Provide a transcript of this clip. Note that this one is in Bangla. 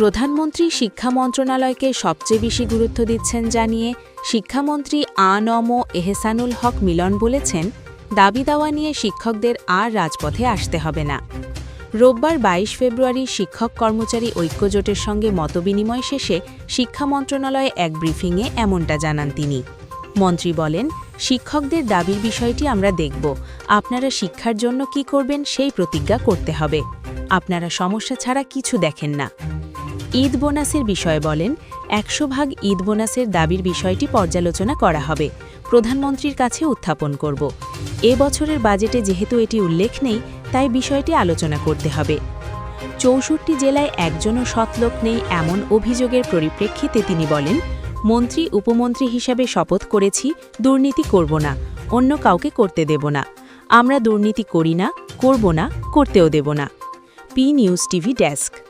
প্রধানমন্ত্রী শিক্ষা মন্ত্রণালয়কে সবচেয়ে বেশি গুরুত্ব দিচ্ছেন জানিয়ে শিক্ষামন্ত্রী আ আনম এহসানুল হক মিলন বলেছেন, দাবি দাওয়া নিয়ে শিক্ষকদের আর রাজপথে আসতে হবে না। রোববার বাইশ ফেব্রুয়ারি শিক্ষক কর্মচারী ঐক্যজোটের সঙ্গে মতবিনিময় শেষে শিক্ষা মন্ত্রণালয়ে এক ব্রিফিংয়ে এমনটা জানান তিনি। মন্ত্রী বলেন, শিক্ষকদের দাবির বিষয়টি আমরা দেখব। আপনারা শিক্ষার জন্য কি করবেন সেই প্রতিজ্ঞা করতে হবে। আপনারা সমস্যা ছাড়া কিছু দেখেন না। ঈদ বোনাসের বিষয়ে বলেন, একশো ভাগ ঈদ বোনাসের দাবির বিষয়টি পর্যালোচনা করা হবে। প্রধানমন্ত্রীর কাছে উত্থাপন করব। এ বছরের বাজেটে যেহেতু এটি উল্লেখ নেই, তাই বিষয়টি আলোচনা করতে হবে। চৌষট্টি জেলায় একজনও সৎলোক নেই এমন অভিযোগের পরিপ্রেক্ষিতে তিনি বলেন, মন্ত্রী, উপমন্ত্রী হিসাবে শপথ করেছি, দুর্নীতি করব না, অন্য কাউকে করতে দেব না। আমরা দুর্নীতি করি না, করব না, করতেও দেব না। P news TV desk.